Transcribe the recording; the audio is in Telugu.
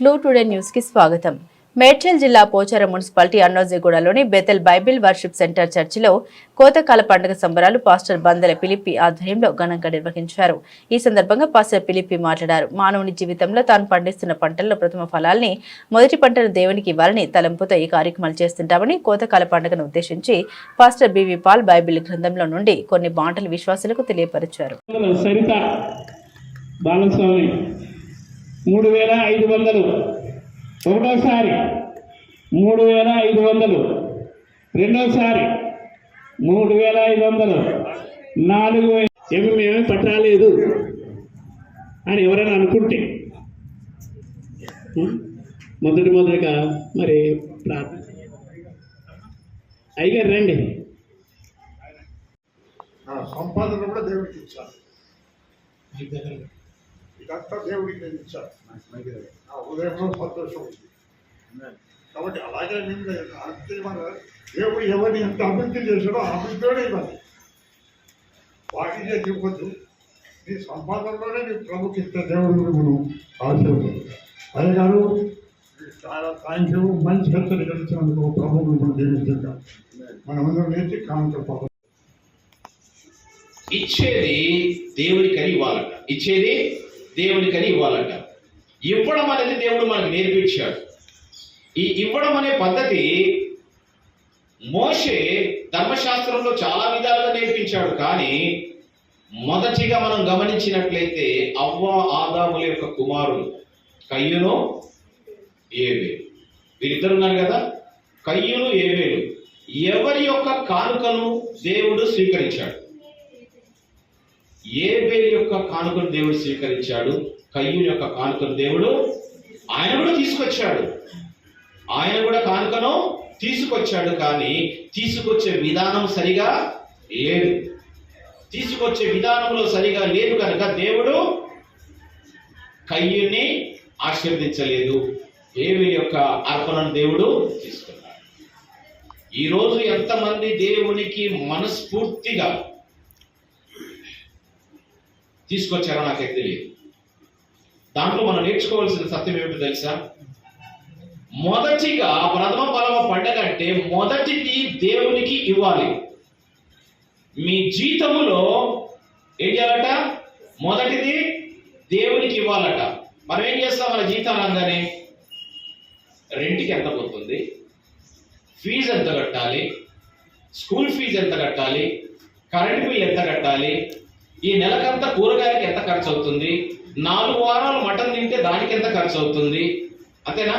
క్లూ టుడే న్యూస్కి స్వాగతం. మేడ్చల్ జిల్లా పోచారం మున్సిపాలిటీ అన్నోజీగూడలోని బెతెల్ బైబిల్ వర్షిప్ సెంటర్ చర్చిలో కోతకాల పండుగ సంబరాలు పాస్టర్ బందల పిలిపి ఆధ్వర్యంలో ఘనంగా నిర్వహించారు. ఈ సందర్భంగా పాస్టర్ పిలిపి మాట్లాడారు. మానవుని జీవితంలో తాను పండిస్తున్న పంటల్లో ప్రథమ ఫలాల్ని మొదటి పంటను దేవునికి ఇవ్వాలని తలంపుతో ఈ కార్యక్రమాలు చేస్తుంటామని కోతకాల పండుగను ఉద్దేశించి పాస్టర్ బివి పాల్ బైబిల్ గ్రంథంలో నుండి కొన్ని బాంటలు విశ్వాసులకు తెలియపరిచారు. మూడు వేల ఐదు వందలు. ఒకటోసారి మూడు వేల ఐదు వందలు. రెండోసారి మూడు వేల ఐదు వందలు. నాలుగు ఏమి మేమే పట్టరాలేదు అని ఎవరైనా అనుకుంటే? మొదటి మొదటిగా మరి ప్రార్థన అయ్యగారు రండి. ఆ సంపాదన కూడా దేవుడికి ఇచ్చాను ఇదంతా దేవుడికి నేను ఇచ్చాను. ఆ ఉదయంలో సంతోషం ఉంది. కాబట్టి అలాగే నేను అంతే మన దేవుడు ఎవరిని ఎంత అభివృద్ధి చేశాడో ఆ అభివృద్ధిలోనే ఇవ్వాలి. వాటి చేసి ఇవ్వద్దు నీ సంపాదనలోనే నీ ఇస్తే దేవుడు మనం ఆశీర్వదు అయ్య గారు చాలా థ్యాంక్ యూ మంచి హెచ్చరిక ఇచ్చినందుకు ప్రభువు మనం దీవించాం మనమందరం నేర్చి కానుక ఇచ్చేది దేవునికని ఇవ్వాలంట. ఇచ్చేది దేవునికని ఇవ్వాలంట. ఇవ్వడం అనేది దేవుడు మనకు నేర్పించాడు. ఈ ఇవ్వడం అనే పద్ధతి మోషే ధర్మశాస్త్రంలో చాలా విధాలుగా నేర్పించాడు. కానీ మొదటిగా మనం గమనించినట్లయితే అవ్వ ఆదాముల యొక్క కుమారుడు కయ్యును ఏవే వీరిద్దరు ఉన్నారు కదా? కయ్యును ఏవేలు ఎవరి యొక్క కానుకను దేవుడు స్వీకరించాడు? ఏబేల్ యొక్క కానుకను దేవుడు స్వీకరించాడు. కయ్యూని యొక్క కానుకను దేవుడు ఆయన కూడా తీసుకొచ్చాడు. ఆయన కూడా కానుకను తీసుకొచ్చాడు కానీ తీసుకొచ్చే విధానం సరిగా లేదు. తీసుకొచ్చే విధానంలో సరిగా లేదు కనుక దేవుడు కయ్యూని ఆశీర్వదించలేదు. ఏవి యొక్క అర్పణను దేవుడు తీసుకున్నాడు. ఈరోజు ఎంతమంది దేవునికి మనస్ఫూర్తిగా తీసుకొచ్చారో నాకైతే తెలియదు. దాంట్లో మనం నేర్చుకోవాల్సిన సత్యం ఏమిటో తెలుసా? మొదటిగా ప్రథమ ఫలమ పండగ అంటే మొదటిది దేవునికి ఇవ్వాలి. మీ జీతములో ఏం చేయాలట? మొదటిది దేవునికి ఇవ్వాలట. మనం ఏం చేస్తాం మన జీతాలు అనగానే రెంట్కి ఎంత పోతుంది? ఫీజు ఎంత కట్టాలి? స్కూల్ ఫీజు ఎంత కట్టాలి? కరెంట్ బిల్ ఎంత కట్టాలి? ఈ నెలకంతా కూరగాయలకి ఎంత ఖర్చు అవుతుంది నాలుగు వారాలు మటన్ తింటే దానికి ఎంత ఖర్చు అవుతుంది అంతేనా?